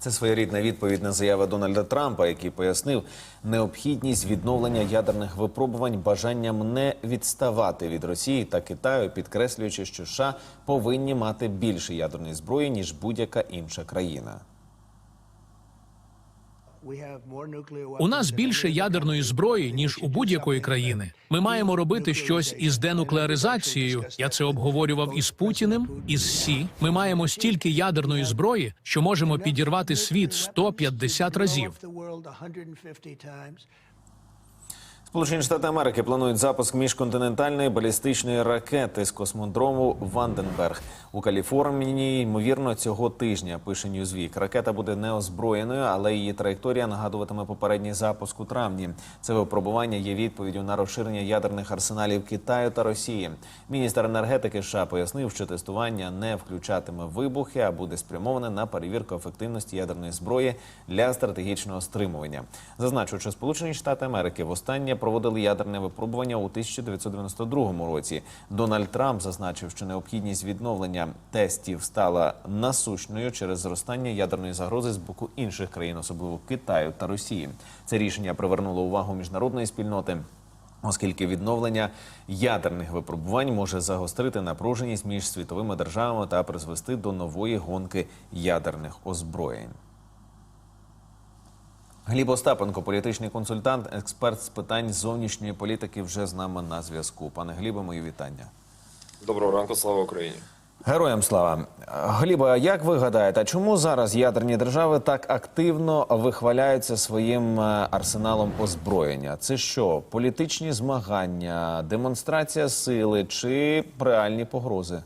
Це своєрідна відповідь на заяви Дональда Трампа, який пояснив необхідність відновлення ядерних випробувань бажанням не відставати від Росії та Китаю, підкреслюючи, що США повинні мати більше ядерної зброї ніж будь-яка інша країна. У нас більше ядерної зброї ніж у будь-якої країни. Ми маємо робити щось із денуклеаризацією. Я це обговорював із Путіним, із Сі. Ми маємо стільки ядерної зброї, що можемо підірвати світ 150 разів. Сполучені Штати Америки планують запуск міжконтинентальної балістичної ракети з космодрому Ванденберг у Каліфорнії. Ймовірно, цього тижня пише Newsweek. Ракета буде неозброєною, але її траєкторія нагадуватиме попередній запуск у травні. Це випробування є відповіддю на розширення ядерних арсеналів Китаю та Росії. Міністр енергетики США пояснив, що тестування не включатиме вибухи, а буде спрямоване на перевірку ефективності ядерної зброї для стратегічного стримування. Зазначу, що Сполучені Штати Америки востаннє проводили ядерне випробування у 1992 році. Дональд Трамп зазначив, що необхідність відновлення тестів стала насущною через зростання ядерної загрози з боку інших країн, особливо Китаю та Росії. Це рішення привернуло увагу міжнародної спільноти. Оскільки відновлення ядерних випробувань може загострити напруженість між світовими державами та призвести до нової гонки ядерних озброєнь. Гліб Остапенко, політичний консультант, експерт з питань зовнішньої політики, вже з нами на зв'язку. Пане Глібе, мої вітання. Доброго ранку, слава Україні. Героям слава Гліба. Як ви гадаєте, чому зараз ядерні держави так активно вихваляються своїм е, арсеналом озброєння? Це що, політичні змагання, демонстрація сили чи реальні погрози?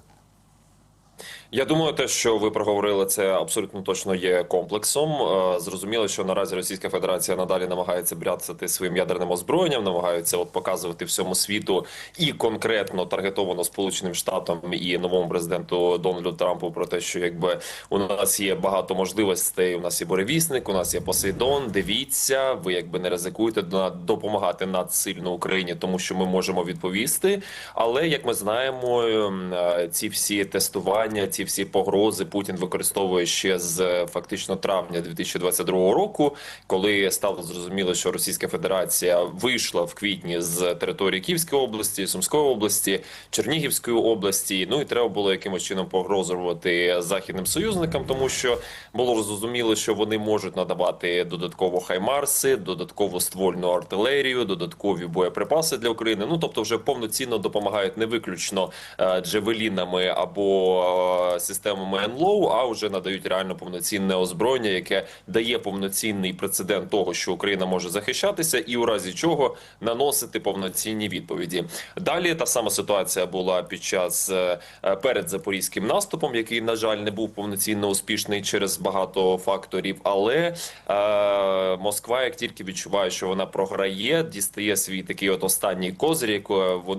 Я думаю, те, що ви проговорили, це абсолютно точно є комплексом. Е, Зрозуміло, що наразі Російська Федерація надалі намагається бряцати своїм ядерним озброєнням, намагаються от показувати всьому світу і конкретно таргетовано Сполученим Штатам і новому президенту Дональду Трампу про те, що якби у нас є багато можливостей. У нас є буревісник, у нас є Посейдон. Дивіться, ви якби не ризикуєте допомагати надсильно Україні, тому що ми можемо відповісти. Але як ми знаємо, ем, е, ці всі тестування, ці всі погрози Путін використовує ще з фактично травня 2022 року, коли стало зрозуміло, що Російська Федерація вийшла в квітні з території Київської області, Сумської області, Чернігівської області. Ну і треба було якимось чином погрозувати західним союзникам, тому що було зрозуміло, що вони можуть надавати додатково хаймарси, додаткову ствольну артилерію, додаткові боєприпаси для України. Ну тобто, вже повноцінно допомагають не виключно е, джевелінами або системами НЛОУ, а вже надають реально повноцінне озброєння, яке дає повноцінний прецедент того, що Україна може захищатися, і у разі чого наносити повноцінні відповіді. Далі та сама ситуація була під час е, перед запорізьким наступом, який на жаль не був повноцінно успішний через багато факторів. Але е, Москва, як тільки відчуває, що вона програє, дістає свій такий от останній козир,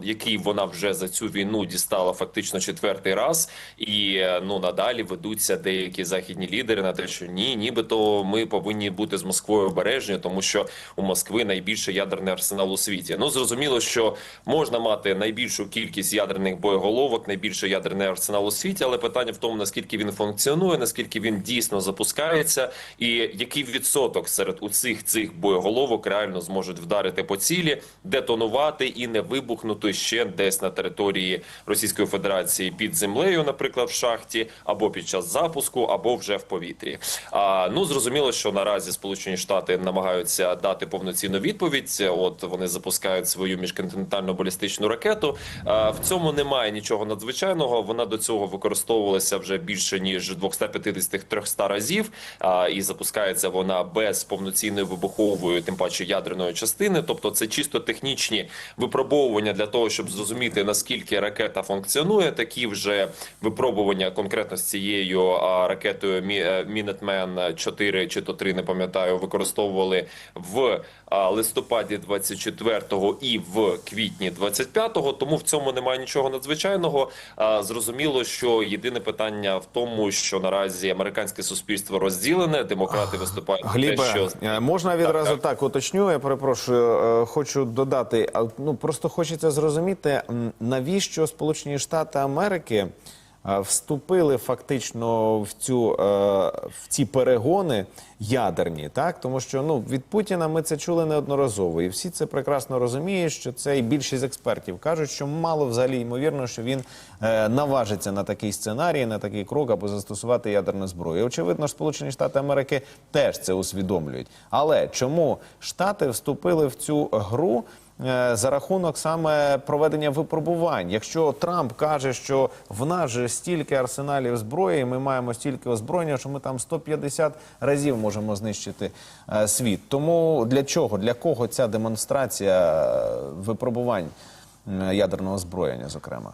який вона вже за цю війну дістала фактично четвертий раз, і ну надалі ведуться деякі західні лідери на те, що ні, нібито ми повинні бути з Москвою обережні, тому що у Москви найбільший ядерний арсенал у світі. Ну зрозуміло, що можна мати найбільшу кількість ядерних боєголовок, найбільший ядерний арсенал у світі, але питання в тому, наскільки він функціонує, наскільки він дійсно запускається, і який відсоток серед усіх цих боєголовок реально зможуть вдарити по цілі, детонувати і не вибухнути ще десь на території Російської Федерації під землею, наприклад, в шахті, або під час запуску, або вже в повітрі. А ну зрозуміло, що наразі Сполучені Штати намагаються дати повноцінну відповідь. От вони запускають свою міжконтинентальну балістичну ракету. А, в цьому немає нічого надзвичайного. Вона до цього використовувалася вже більше ніж 250-300 разів. А, і запускається вона без повноцінної вибухової, тим паче ядерної частини. Тобто, це чисто технічні випробовування для того, щоб зрозуміти наскільки ракета функціонує. Такі вже випробування конкретно з цією ракетою е, 4 чи то 3, не пам'ятаю, використовували в листопаді 24-го і в квітні 25-го. Тому в цьому немає нічого надзвичайного. Зрозуміло, що єдине питання в тому, що наразі американське суспільство розділене, демократи виступають за те, що е, можна відразу так, уточню. Я перепрошую, е, хочу додати. Ну просто хочеться зрозуміти, навіщо Сполучені Штати Америки вступили фактично в цю е, в ці перегони ядерні, так тому що ну від Путіна ми це чули неодноразово, і всі це прекрасно розуміють. Що це і більшість експертів кажуть, що мало взагалі ймовірно, що він е, наважиться на такий сценарій, на такий крок, аби застосувати ядерну зброю. Очевидно, Сполучені Штати Америки теж це усвідомлюють. Але чому Штати вступили в цю гру? Е, За рахунок саме проведення випробувань, якщо Трамп каже, що в нас же стільки арсеналів зброї, ми маємо стільки озброєння, що ми там 150 разів можемо знищити е, світ. Тому для чого, для кого ця демонстрація е, випробувань ядерного озброєння, зокрема?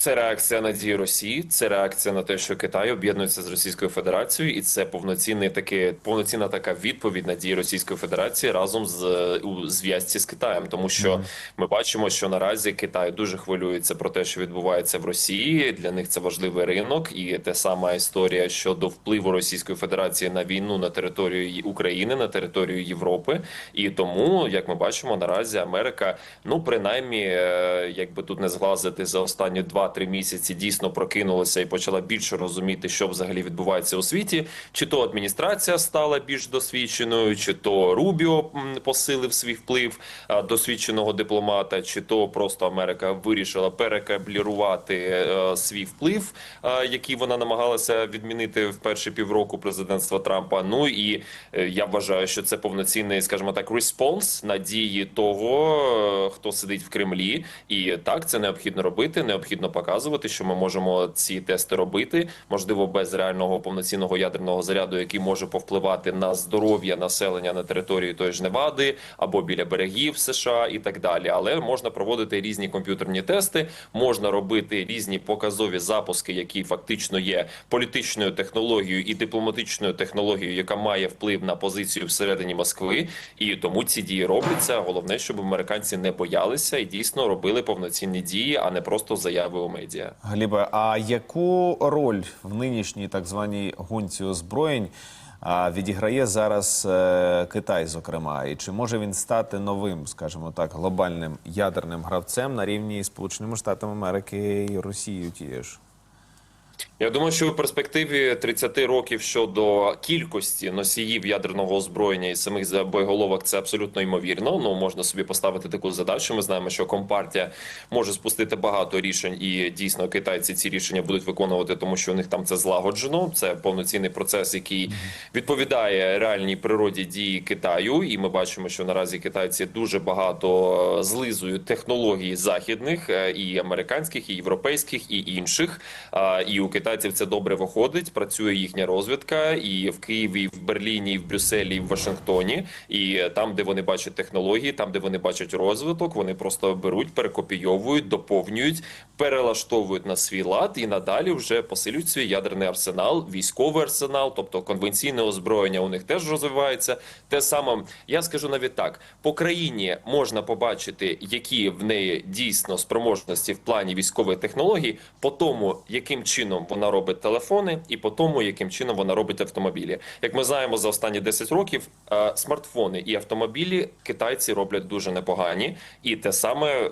Це реакція на дії Росії, це реакція на те, що Китай об'єднується з Російською Федерацією, і це повноцінний таке повноцінна така відповідь на дії Російської Федерації разом з у зв'язці з Китаєм, тому що ми бачимо, що наразі Китай дуже хвилюється про те, що відбувається в Росії. Для них це важливий ринок, і те сама історія щодо впливу Російської Федерації на війну на територію України, на територію Європи. І тому, як ми бачимо, наразі Америка, ну принаймні, е, якби тут не зглазити за останні 2-3 місяці, дійсно прокинулася і почала більше розуміти, що взагалі відбувається у світі. Чи то адміністрація стала більш досвідченою, чи то Рубіо посилив свій вплив досвідченого дипломата, чи то просто Америка вирішила перекаблірувати е, свій вплив, який вона намагалася відмінити в перші півроку президентства Трампа. Ну і е, я вважаю, що це повноцінний, скажімо так, респонс на дії того, е, хто сидить в Кремлі. І так це необхідно робити. Необхідно показувати, що ми можемо ці тести робити, можливо, без реального повноцінного ядерного заряду, який може повпливати на здоров'я населення на території тої ж Невади або біля берегів США і так далі. Але можна проводити різні комп'ютерні тести, можна робити різні показові запуски, які фактично є політичною технологією і дипломатичною технологією, яка має вплив на позицію всередині Москви. І тому ці дії робляться. Головне, щоб американці не боялися і дійсно робили повноцінні дії, а не просто заяви медіа. Глібе, а яку роль в нинішній так званій гонці озброєнь відіграє зараз е, Китай, зокрема, і чи може він стати новим, скажімо так, глобальним ядерним гравцем на рівні Сполученими Штатами Америки і Росією тією ж? Я думаю, що в перспективі 30 років щодо кількості носіїв ядерного озброєння і самих боєголовок це абсолютно ймовірно. Ну можна собі поставити таку задачу. Ми знаємо, що компартія може спустити багато рішень, і дійсно китайці ці рішення будуть виконувати, тому що у них там це злагоджено. Це повноцінний процес, який відповідає реальній природі дії Китаю. І ми бачимо, що наразі китайці дуже багато злизують технологій західних е, і американських, і європейських, і інших. І у китайців це добре виходить. Працює їхня розвідка і в Києві, і в Берліні, і в Брюсселі, і в Вашингтоні. І там, де вони бачать технології, там, де вони бачать розвиток, вони просто беруть, перекопійовують, доповнюють, перелаштовують на свій лад і надалі вже посилюють свій ядерний арсенал, військовий арсенал, тобто конвенційне озброєння у них теж розвивається. Те саме я скажу навіть так: по країні можна побачити, які в неї дійсно спроможності в плані військової технології, по тому, яким чином вона робить телефони, і по тому, яким чином вона робить автомобілі. Як ми знаємо, за останні 10 років е, смартфони і автомобілі китайці роблять дуже непогані, і те саме е,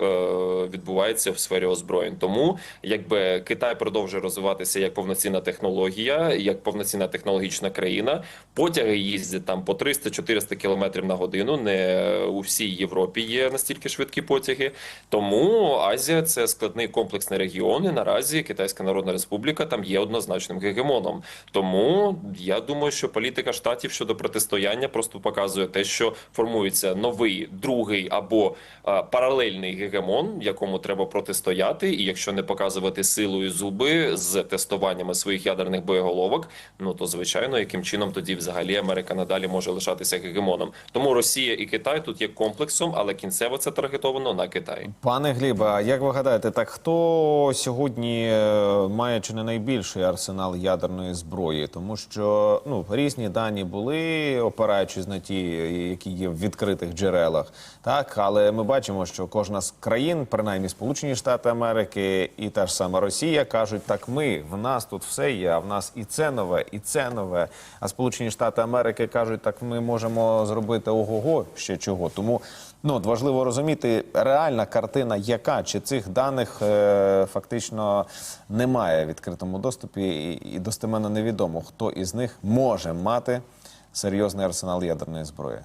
відбувається в сфері озброєнь. Тому якби Китай продовжує розвиватися як повноцінна технологія, як повноцінна технологічна країна, потяги їздять там по 300-400 км на годину. Не у всій Європі є настільки швидкі потяги. Тому Азія це складний комплексний регіон. І наразі Китайська Народна Республіка там є однозначним гегемоном. Тому я думаю, що політика штатів щодо протистояння просто показує те, що формується новий другий або а, паралельний гегемон, якому треба протистояти. І якщо не показувати силу і зуби з тестуваннями своїх ядерних боєголовок, ну то звичайно, яким чином тоді взагалі Америка надалі може лишатися гегемоном. Тому Росія і Китай тут є комплексом, але кінцево це таргетовано на Китай. Пане Глібе, а як ви гадаєте, так хто сьогодні е, має чи не найбільший арсенал ядерної зброї, тому що ну різні дані були, опираючись на ті, які є в відкритих джерелах. Так, але ми бачимо, що кожна з країн, принаймні Сполучені Штати Америки і та ж сама Росія, кажуть, так ми в нас тут все є, а в нас і це нове, і це нове. А Сполучені Штати Америки кажуть, так ми можемо зробити ого-го ще чого. Тому ну от важливо розуміти реальна картина, яка чи цих даних е, фактично немає в відкритому доступі, і, і достеменно невідомо, хто із них може мати серйозний арсенал ядерної зброї.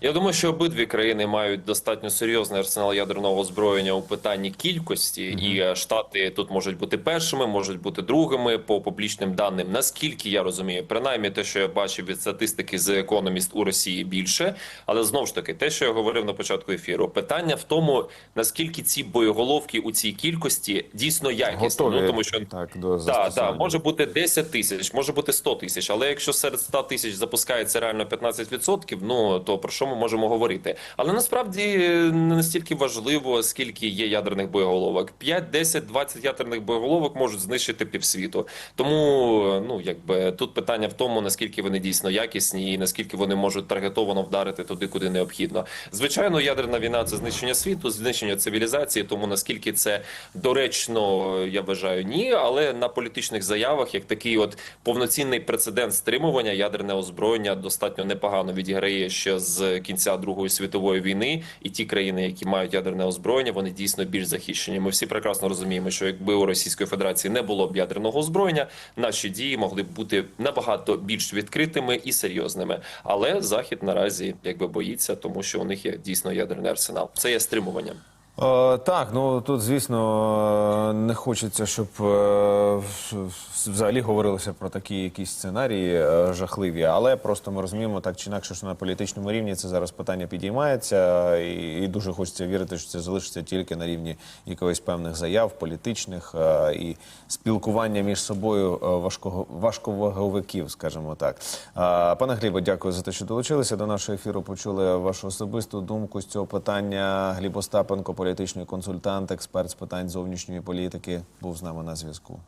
Я думаю, що обидві країни мають достатньо серйозний арсенал ядерного озброєння у питанні кількості, і е, штати тут можуть бути першими, можуть бути другими по публічним даним. Наскільки я розумію, принаймні те, що я бачив від статистики з економіст у Росії більше, але знову ж таки, те, що я говорив на початку ефіру, питання в тому, наскільки ці боєголовки у цій кількості дійсно якісні. Готові Ну тому що так до так, застосування. може бути 10 тисяч, може бути 100 тисяч, але якщо серед 100 тисяч запускається реально 15%, ну то про що ми можемо говорити? Але насправді не настільки важливо, скільки є ядерних боєголовок. 5, 10, 20 ядерних боєголовок можуть знищити півсвіту. Тому ну якби тут питання в тому, наскільки вони дійсно якісні і наскільки вони можуть таргетовано вдарити туди, куди необхідно. Звичайно, ядерна війна це знищення світу, знищення цивілізації. Тому наскільки це доречно, я вважаю, ні. Але на політичних заявах, як такий от повноцінний прецедент стримування, ядерне озброєння достатньо непогано відіграє ще з кінця Другої світової війни. І ті країни, які мають ядерне озброєння, вони дійсно більш захищені. Ми всі прекрасно розуміємо, що якби у Російської Федерації не було б ядерного озброєння, наші дії могли б бути набагато більш відкритими і серйозними. Але захід наразі якби боїться, тому що у них є дійсно ядерний арсенал. Це є стримуванням. Е, так, ну тут, звісно, не хочеться, щоб е, взагалі говорилося про такі якісь сценарії е, жахливі, але просто ми розуміємо так чи інакше, що на політичному рівні це зараз питання підіймається, і, дуже хочеться вірити, що це залишиться тільки на рівні якогось певних заяв, політичних е, і спілкування між собою е, важкого важковаговиків, скажімо так. Е, Пане Глібо, дякую за те, що долучилися до нашого ефіру. Почули вашу особисту думку з цього питання. Гліб Остапенко, політичний консультант, експерт з питань зовнішньої політики, був з нами на зв'язку.